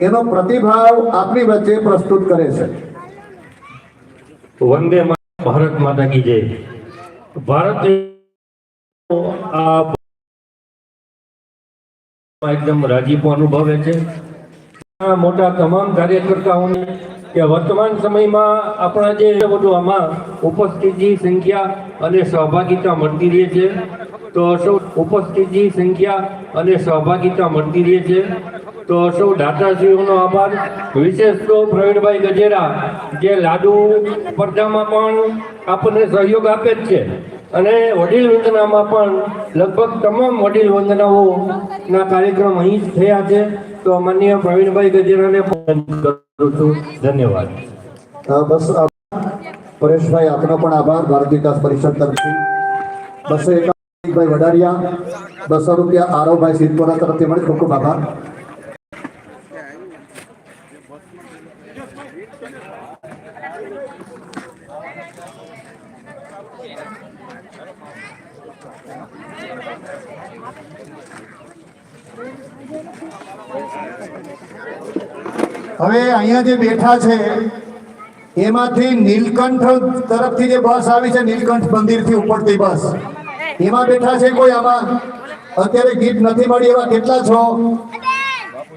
એનો પ્રતિભાવ આપની વચ્ચે પ્રસ્તુત કરે છે. વંદે ભારત માતા કી જય. ભારત એકદમ રાજીપો અનુભવે છે. મોટા તમામ કાર્યકર્તાઓને કે વર્તમાન સમયમાં આપણા જે બધું આમાં ઉપસ્થિતની સંખ્યા અને સહભાગિતા મળતી રહે છે. તો સૌ ઉપસ્થિતની સંખ્યા અને સહભાગિતા મળતી રહે છે. તો સૌ દાતાશ્રીઓનો આભાર. વિશેષ તો પ્રવીણભાઈ ગજેરા, જે લાડુ સ્પર્ધામાં પણ આપણને સહયોગ આપે જ છે. અને વડીલ વંદનામાં પણ લગભગ તમામ વડીલ વંદનાઓના કાર્યક્રમ અહીં જ થયા છે. તો માનનીય પ્રવીણભાઈ ગજેરાને કરું છું. ધન્યવાદ. બસ પરેશભાઈ, આપનો પણ આભાર. ભારત વિકાસ પરિષદ તરફથી. બસો એકાવનભાઈ વડારિયા, બસો રૂપિયા આરવભાઈ સિદ્ધપુરા તરફથી મળી. ખૂબ ખૂબ આભાર. હવે અહીંયા જે બેઠા છે, એમાંથી નીલકંઠ તરફથી જે બસ આવી છે, નીલકંઠ મંદિરથી ઉપડતી બસ. એમાં બેઠા છે કોઈ આમાં? અત્યારે ગીત નથી મળી એવા કેટલા છો?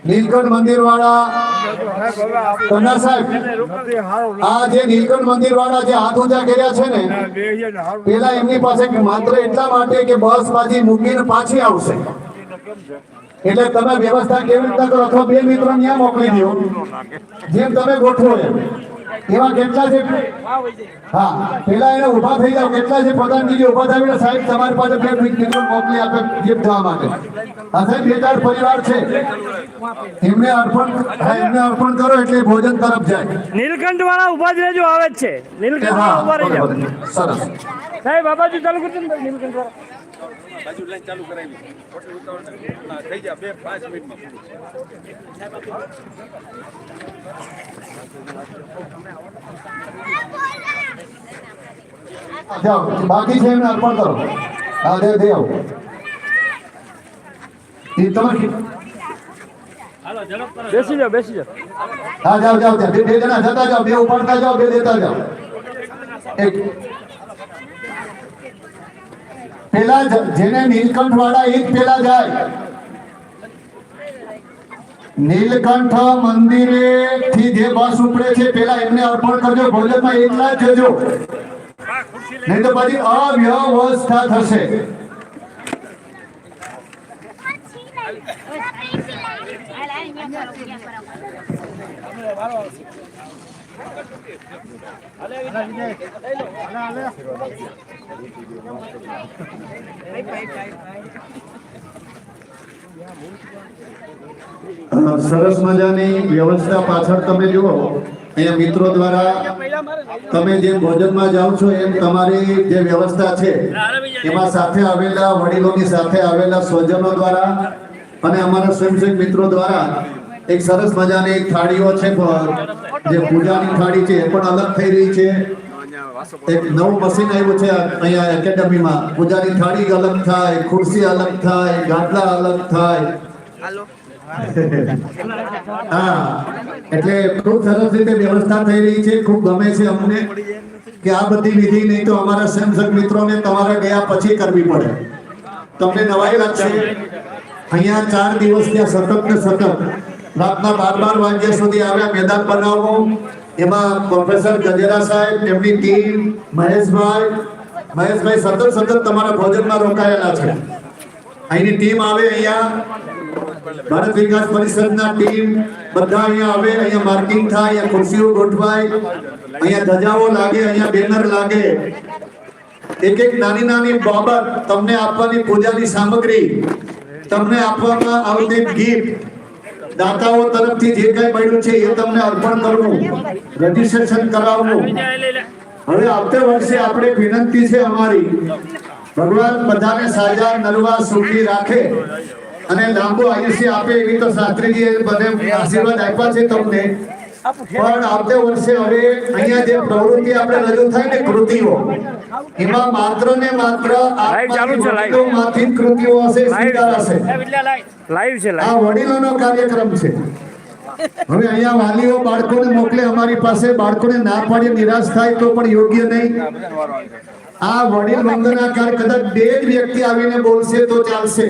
નીલકંઠ મંદિર વાળા સાહેબ, આ જે નીલકંઠ મંદિર વાળા જે હાથ ઊંચા કર્યા છે ને, પેલા એમની પાસે માત્ર એટલા માટે કે બસ પાછી મૂકીને પાછી આવશે. એટલે તમે વ્યવસ્થા કેવી રીતે કરો? અથવા બે મિત્રો ત્યાં મોકલી દો જેમ તમે ગોઠવો એમ. એવા કેટલા છે? હા પેલા એને ઊભા થઈ જાવ કેટલા છે? પ્રધાનજી ઊભા થઈને સાહેબ તમારી પાસે બે મિત્રો મોકલી આપે ગિફ્ટ થવા માટે. આ સાહેબ બે ચાર પરિવાર છે. એમને અર્પણ એમને અર્પણ કરો એટલે ભોજન તરફ જાય. નીલકંઠ વાળા ઊભા જ રહેજો આવે જ છે. નીલકંઠ વાળા ઊભા રહી જાવ સરસ. સાહેબ બાબાજી બાજુ ચાલુ કરજો નીલકંઠ વાળા. બાજુ લાઈન ચાલુ કરાવી હોટલ ઉતાવળ થઈ જાય બે પાંચ મિનિટમાં પૂરું. બાકી છે એમને અર્પણ કરો. હા દેવ દે આવો. એ તમે બેસી જાઓ બેસી જાઓ. હા જાઓ જાઓ બે જણા જતા જાઓ. બે ઉપાડતા જાઓ બે દેતા જાઓ. એક પેલા જેને નીલકંઠ વાળા એ પેલા જાય. નીલકંઠ મંદિરે થી જે બસ ઉપડે છે પેલા એમને અર્પણ કરજો ભોજનમાં એકલા જજો. નહીં તો પછી અવ્યવસ્થા થશે. અ, સરસ મજાની વ્યવસ્થા પાછળ તમે જુઓ, અહીંયા મિત્રો દ્વારા તમે જે ભોજનમાં જાઓ છો એમ તમારી જે વ્યવસ્થા છે, એમાં સાથે આવેલા વડીલોની સાથે આવેલા સ્વજનો દ્વારા અને અમારા સ્વયંસેવક મિત્રો દ્વારા એક સરસ મજાની એક થાળીઓ છે જે પૂજાની થાળી છે એ પણ અલગ થઈ રહી છે. એક નવું મશીન આવ્યું છે અહીંયા એકેડમીમાં. પૂજાની થાળી અલગ થાય ખુરશી અલગ થાય ગાદલા અલગ થાય. હા એટલે ખૂબ સરસ રીતે વ્યવસ્થા થઈ રહી છે ખૂબ ગમે છે અમને કે આ બધી વિધિ નહીં તો અમારા સંસદ મિત્રોને તમારે ગયા પછી કરવી પડે. તમને નવાઈ લાગશે. અહીંયા ચાર દિવસ ત્યાં સતત ને સતત રાતના બાર બાર વાગ્યા સુધી આવ્યા મેદાન બનાવો એમાં પ્રોફેસર ગજેરા સાહેબ તેમની ટીમ મહેશભાઈ મહેશભાઈ સતત સતત તમારા ભોજનમાં રોકાયેલા છે. અહીંની ટીમ આવે અહીંયા. ભારત વિકાસ પરિષદના ટીમ બધા અહીંયા આવે, અહીંયા માર્કિંગ થાય, અહીંયા ખુરશીઓ ગોઠવાય, અહીંયા ધજાઓ લાગે, અહીંયા બેનર લાગે. એક એક નાની નાની બાબત તમને આપવાની પૂજાની સામગ્રી, તમને આપવામાં આવતી ગિફ્ટ દાતાઓ તરફથી જે કઈ મળ્યું છે એ તમને અર્પણ કરવું, રજીસ્ટ્રેશન કરાવવું. હવે આવતે વર્ષે આપણે વિનંતી છે અમારી, ભગવાન બધાને સાજા નરવા સુખી રાખે અને લાંબુ આયુષ્ય આપે એવી તો શાસ્ત્રીજીએ બધે આશીર્વાદ આપ્યા છે તમને. પણ આવતે વર્ષે હવે અહીંયા જે પ્રવૃત્તિ આપણે રજૂ થાય ને કૃતિઓ એમાં માત્ર ને માત્ર. માંથી કૃતિઓ હશે સ્વીકાર હશે. લાઈવ છે આ વડીલોનો કાર્યક્રમ છે. હવે અહીંયા વાલીઓ બાળકોને મોકલે અમારી પાસે બાળકોને ના પાડી નિરાશ થાય તો પણ યોગ્ય નહીં. આ વડીલ વંદનાકાર કદાચ બે જ વ્યક્તિ આવીને બોલશે તો ચાલશે.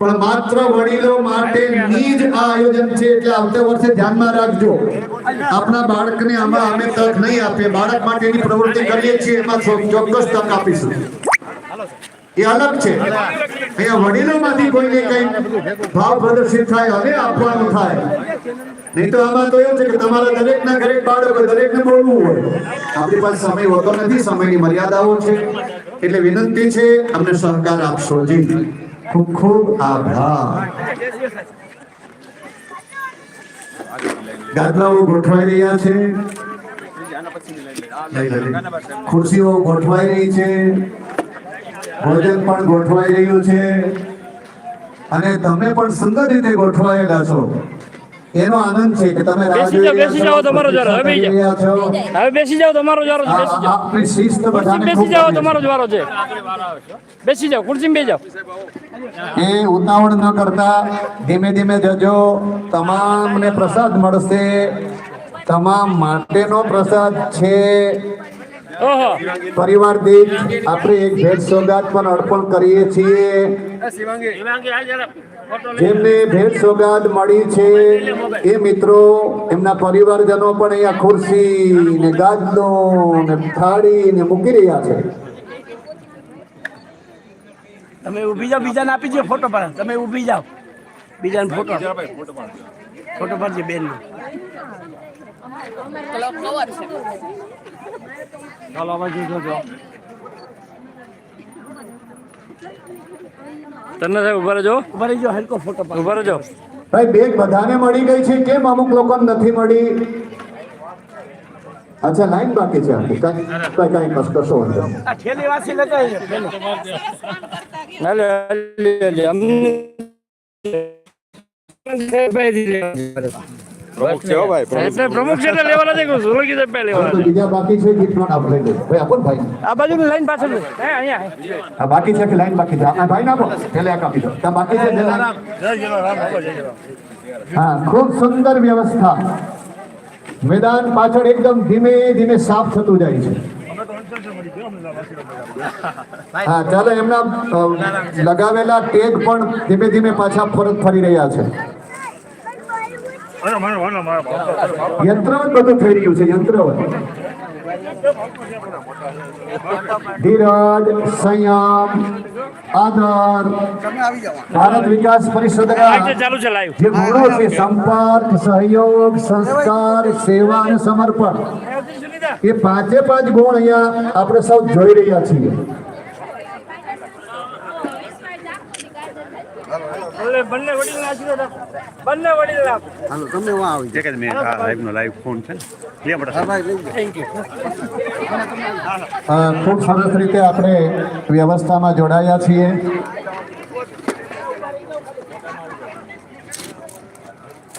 પણ માત્ર વડીલો માટે ની જ આ આયોજન છે એટલે આવતા વર્ષે ધ્યાનમાં રાખજો. આપણા બાળકને આમાં અમે તક નહીં આપીએ. બાળક માટેની પ્રવૃત્તિ કરીએ છીએ એમાં ચોક્કસ તક આપીશું. એ અલગ છે. અહીંયા વડીલોમાંથી કોઈને કઈ ભાવ પ્રદર્શિત થાય અને આપવાનું થાય. નહીં તો આમાં તો એવું છે કે તમારા દરેકના ઘરે બાળકો દરેકને બોલવું હોય. આપણી પાસે સમય હોતો નથી સમયની મર્યાદાઓ છે. એટલે વિનંતી છે અમને સહકાર આપશો. જી. ખૂબ ખૂબ આભાર. ગાદલાઓ ગોઠવાઈ રહ્યા છે. ખુરશીઓ ગોઠવાઈ રહી છે. ભોજન પણ ગોઠવાઈ રહ્યું છે. અને તમે પણ સુંદર રીતે ગોઠવાયેલા છો. એનો આનંદ છે કે તમે બેસી જાઓ, બેસી જાઓ, તમારો જારો હવે. હવે બેસી જાઓ તમારો જારો છે બેસી જાઓ. આપની શિસ્ત બધાને બેસી જાઓ તમારો જારો છે. બેસી જાઓ ખુરશીમાં બે જાઓ. એ ઉતાવળ ન કરતા ધીમે ધીમે જજો. તમામને પ્રસાદ મળશે. તમામ માટેનો પ્રસાદ છે. ઓહો. પરિવાર દીઠ આપણે એક ભેટ સોગાદ પણ અર્પણ કરીએ છીએ. જેમને ભેટ સોગાદ મળી છે એ મિત્રો એમના પરિવારજનો પણ અહીંયા ખુરશી ને ગાદલો ને થાળી ને મૂકી રહ્યા છે. તમે ઊભી જાઓ બીજાને આપી દો ફોટો પાડ. તમે ઊભી જાઓ. બીજાને ફોટો ફોટો પાડજે બેન ચાલો આવા જોજો જો તને સાહેબ ઊભા રહેજો. ઊભા રહેજો હલકો ફોટો પાડ. ઊભા રહેજો. ભાઈ બેગ બધાને મળી ગઈ છે. કેમ અમુક લોકોને નથી મળી? અચ્છા લાઈન બાકી છે કઈ કઈ કઈ કશ કશો વાંધો આ ઠેલી વાસી લેતા આવજો. હાલે હાલે હાલે અમને પ્રમુખ છે હો ભાઈ એટલે પ્રમુખ છે એટલે લેવાના છે સોલંકી સાહેબ પહેલા હવે તો લેવાના છે બીજા બાકી છે ગીત પણ આપણે લઈ ભાઈ આપો ભાઈ? આ બાજુની લાઈન પાછળ હે અહીંયા આ બાકી છે કે લાઈન બાકી છે? આ ભાઈ ના આપો પેલે એક આપી દો. ત્યાં બાકી છે પેલા હા ખૂબ સુંદર વ્યવસ્થા. મેદાન પાછળ એકદમ ધીમે ધીમે સાફ થતું જાય છે. હા ચાલો એમના લગાવેલા ટેગ પણ ધીમે ધીમે પાછા ફરત ફરી રહ્યા છે. યંત્રવત બધું થઈ રહ્યું છે યંત્રવત ધીરજ સંયમ આદર. ભારત વિકાસ પરિષદના જે મૂળો છે સંપર્ક સહયોગ સંસ્કાર સેવા અને સમર્પણ એ પાંચે પાંચ ગુણ અહીંયા આપણે સૌ જોઈ રહ્યા છીએ. બંને બંને વડીલના આશીર્વાદ બંને વડીલ આપો. એક જ મિનિટ આ લાઈવનો લાઈવ ફોન છે લે બટા અ, ખૂબ સરસ રીતે આપણે વ્યવસ્થામાં જોડાયા છીએ.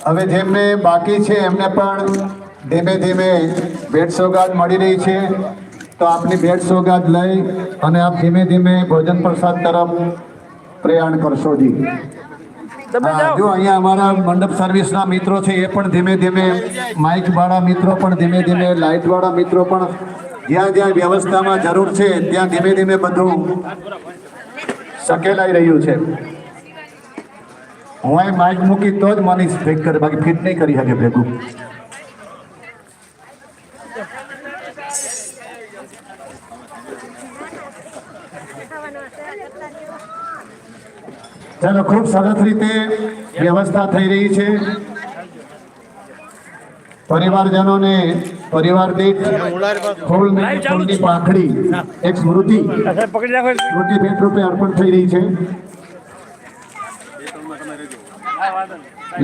હવે જેમને બાકી છે એમને પણ ધીમે ધીમે ભેટ સોગાદ મળી રહી છે. તો આપની ભેટ સોગાદ લઈ અને આપ ધીમે ધીમે ભોજન પ્રસાદ તરફ પ્રયાણ કરશો જી. તમે જાઓ. જો અહીંયા અમારા મંડપ સર્વિસના મિત્રો છે એ પણ ધીમે ધીમે માઇક વાળા મિત્રો પણ ધીમે ધીમે લાઇટ વાળા મિત્રો પણ જ્યાં જ્યાં વ્યવસ્થામાં જરૂર છે ત્યાં ધીમે ધીમે બધું સકેલાઈ રહ્યું છે. હું અહીં માઇક મૂકી તો જ મનીષ ફિટ કરે બાકી ફિટ નહીં કરી શકે ભેગું. ચાલો ખૂબ સરસ રીતે વ્યવસ્થા થઈ રહી છે. પરિવારજનોને પરિવાર દીઠ ફૂલ ફૂલની પાંખડી એક સ્મૃતિ સ્મૃતિ ભેટ રૂપે અર્પણ થઈ રહી છે.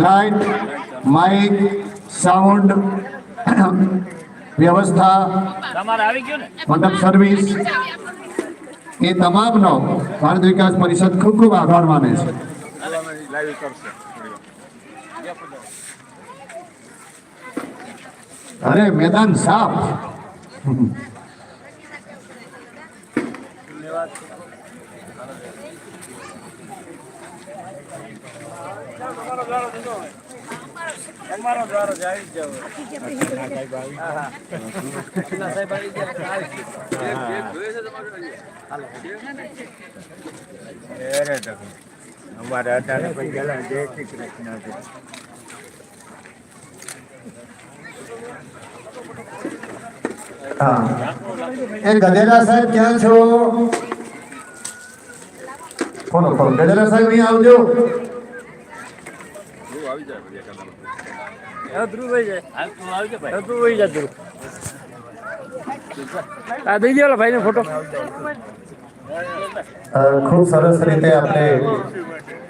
લાઈટ માઇક સાઉન્ડ વ્યવસ્થા મંડપ સર્વિસ એ તમામનો ભારત વિકાસ પરિષદ ખૂબ ખૂબ આભાર માને છે. અરે મેદાન સાફ. તમારો દ્વારો છે આવી જાવ હા હા ના સાહેબ આવી ગયા આવી અમારે અટાણે પછી ગયેલા જય શ્રી કૃષ્ણ એ ગધેડા સાહેબ ક્યાં છો? ગધેડા સાહેબ અહીં આવજો આવી જાય પછી એકાદ હવે ધ્રુવ વહી જાય હવે તું વહી જા ધ્રુવ આ દઈ દો ભાઈ ને ફોટો અ, ખૂબ સરસ રીતે આપણે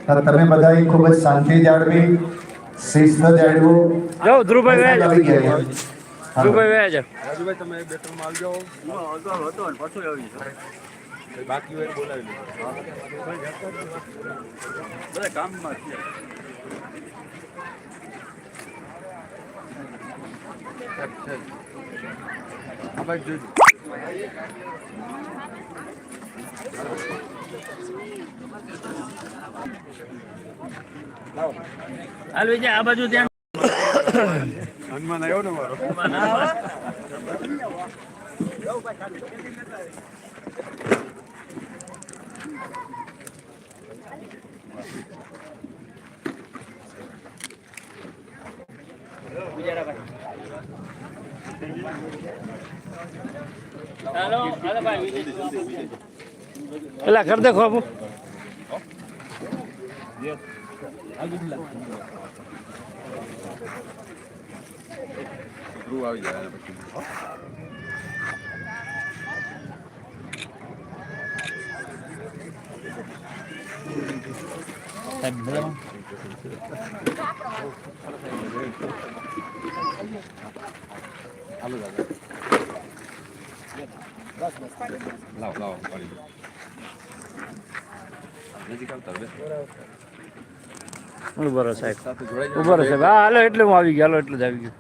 અ, તમે બધા ખૂબ જ શાંતિ જાળવી શિસ્ત જાળવું જાઓ ધ્રુવભાઈ વહી આવી જાઓ ગયા ધ્રુવભાઈ વહી જાઓ રાજુભાઈ તમે બે ત્રણમાં આવજો બાકી હોય તો બોલાવી લો બધા કામમાં છે આ બાજુ જોજો હાલ વિજય આ બાજુ ત્યાં હનુમાન આવ્યો ને મારો હાલો હાલો ભાઈ વિજય પેલા કર દેખો આપું ધ્રુવ આવી હાલો દાદા લાવો લાવો પાડી દો નજીક આવતા હવે ઊભો રહો સાહેબ ઊભો રહો સાહેબ. હા હાલો એટલે હું આવી ગયો. હાલો એટલે જ આવી ગયો.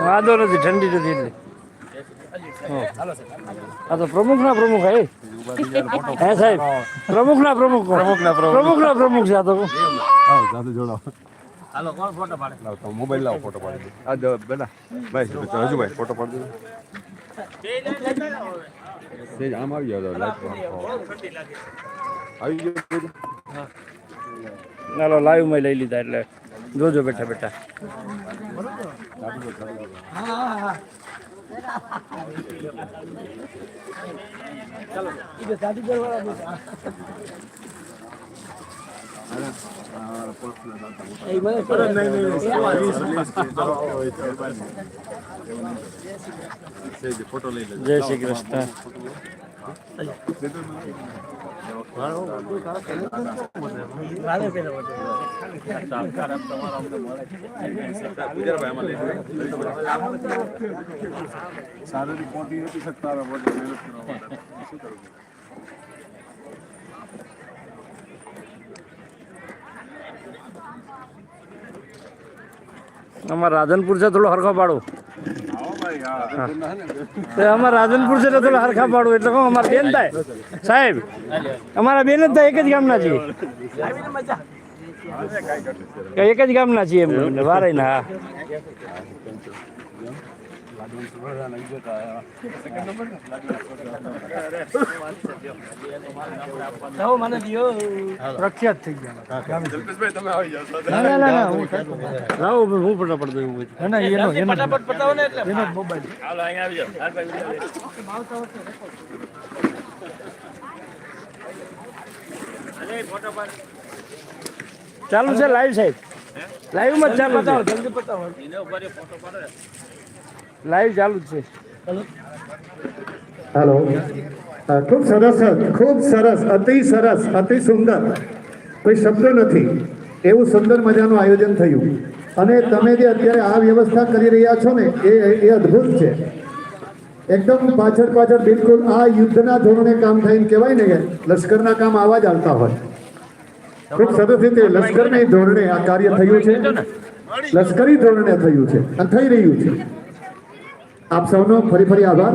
વાંધો નથી ઠંડી નથી એટલે. હા. આ તો પ્રમુખ ના પ્રમુખ હે? હે સાહેબ? પ્રમુખ ના પ્રમુખ પ્રમુખ ના પ્રમુખ. ના પ્રમુખ છે આ તો. જોડાવો હાલો કોણ ફોટો પાડે? લાવ તો મોબાઈલ લાવો ફોટો પાડી દે. આ જો બેટા ભાઈ તો હજુભાઈ ફોટો પાડી દો. તેજ આમ આવી ગયો લાઈટ આવી ગયો હા નાલો લાઈવમાં લઈ લીધા એટલે. જોજો બેઠા બેઠા લેજો જય શ્રી કૃષ્ણ શારીરિક પહોંચી નથી શકતા મહેનત કરવા માટે શું કરવું અમારા રાધનપુર છે થોડો હરખો પાડો. અમારા રાધનપુર છે થોડો હરખા પાડો, એટલે કહું અમારા બેન થાય. સાહેબ, અમારા બેન જ થાય એક જ ગામના છીએ. એક જ ગામના છીએ એમ. વારે ના પ્રખ્યાત થઈ ગયા. તમે આવી ના ના ના ના હું લાવો હું ફટાફટ દઉં ના ના એનો એનો ફટાફટ પતાવો ને એટલે. એનો મોબાઈલ હાલો અહીંયા આવી જાઓ. ચાલુ છે લાઈવ સાહેબ. લાઈવમાં ચાલુ બતાવો જલ્દી પતાવો. લાઈવ ચાલુ જ છે. હેલો ખૂબ સરસ ખૂબ સરસ અતિ સરસ અતિ સુંદર. કોઈ શબ્દ નથી. એવું સુંદર મજાનું આયોજન થયું. અને તમે જે અત્યારે આ વ્યવસ્થા કરી રહ્યા છો ને એ એ અદ્ભુત છે. એકદમ પાછળ પાછળ બિલકુલ આ યુદ્ધના ધોરણે કામ થઈને કહેવાય ને કે લશ્કરના કામ આવા જ આવતા હોય. ખૂબ સરસ રીતે લશ્કરની ધોરણે આ કાર્ય થયું છે. લશ્કરી ધોરણે થયું છે. અને થઈ રહ્યું છે. આપ સૌનો ફરી ફરી આભાર.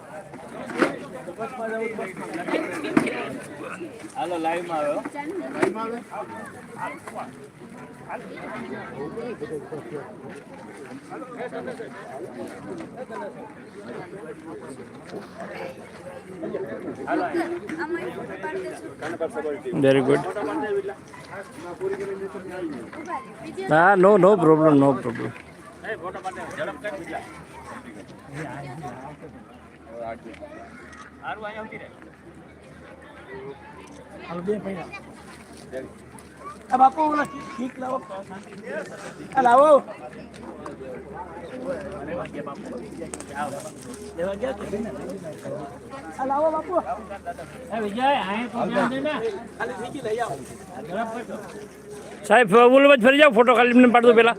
વેરી ગુડ હા નો નો પ્રોબ્લેમ નો પ્રોબ્લેમ હાલો બે પૈડા આ બાપુ ઓલા ઠીક લાવો. આ લાવો. લેવા ગયા કે? આ લાવો બાપુ. ખાલી ફીકી લઈ આવો. સાહેબ બોલો જ ફરી જાઓ ફોટો ખાલી એમને પાડજો પેલા.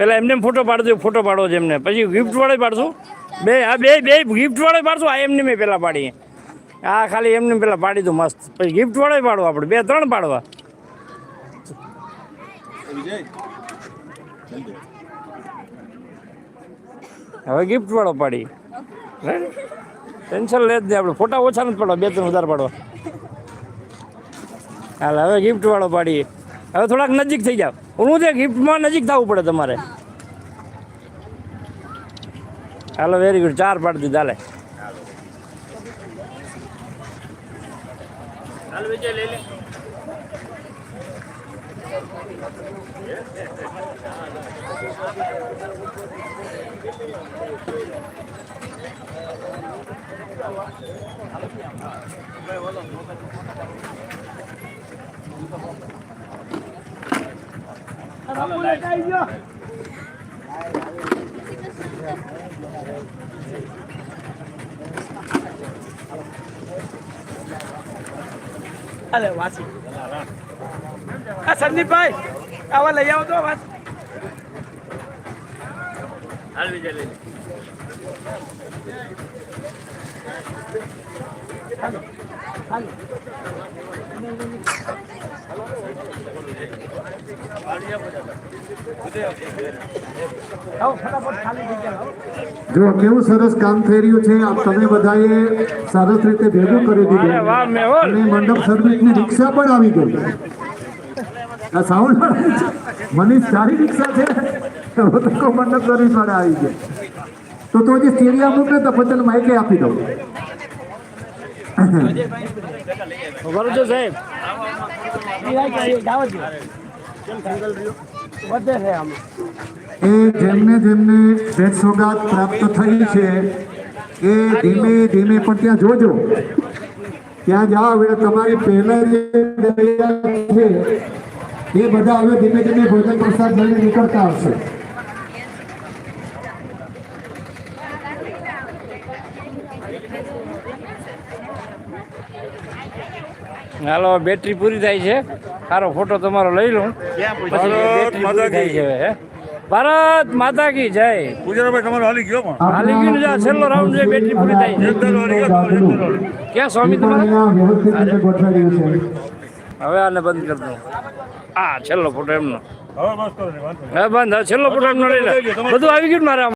પેલા એમને ફોટો પાડજો ફોટો પાડો છે એમને પછી ગિફ્ટ વાળો પાડશું. બે હા બે બે ગિફ્ટ વાળો પાડશું. આ એમને મેં પેલા પાડી આ ખાલી એમને પેલા પાડી દઉં મસ્ત. પછી ગિફ્ટ વાળો પાડવા આપણે. બે, ત્રણ પાડવા. હવે ગિફ્ટ વાળો પાડી. ટેન્શન લે જ નહીં આપણે. ફોટા ઓછા નથી પાડવા. બે, ત્રણ વધારે પાડવા. હાલ, હવે ગિફ્ટ વાળો પાડીએ. હવે થોડાક નજીક થઈ જાવ હું છે ગિફ્ટમાં નજીક થવું પડે તમારે. હાલો વેરી ગુડ ચાર પાડી દીધા લે. ગયો અરે વાસી. આ સંદીપભાઈ આવા લઈ આવો તો વાસી. આવો જો કેવું સરસ કામ થઈ રહ્યું છે આપ તમે બધાએ સરસ રીતે ભેગું કરી દીધું. અને મંડપ સર્વિસની રિક્ષા પણ આવી ગઈ. આ સાઉન્ડ મનીષ સારી રિક્ષા છે? મંડપ સર્વિસ વાળા આવી ગયા. તો તો જે સ્ટેડિયમ મૂકે તો તને માઇકે આપી દઉં. બરોબર છે સાહેબ એ જેમને જેમને ભેટ સોગાદ પ્રાપ્ત થઈ છે, એ ધીમે ધીમે પણ ત્યાં જોજો. ત્યાં જાઓ એટલે તમારી પહેલા જે છે, એ બધા હવે ધીમે ધીમે ભોજન પ્રસાદ લઈને નીકળતા હશે. હાલો બેટરી પૂરી થાય છે. સારો ફોટો તમારો લઈ લઉં. પછી બેટરી થાય છે? હવે, હે. ભારત માતા કી જય. ગુજરાતભાઈ તમારો હાલી ગયો પણ. હાલી ગયું ને છેલ્લો રાઉન્ડ છે બેટરી પૂરી થાય છે. ક્યાં સ્વામી તમારા? હવે આને બંધ કરી દો. આ છેલ્લો ફોટો એમનો. હવે બંધ હવે છેલ્લો ફોટો એમનો લઈ લે. બધું આવી ગયું મારે આમ.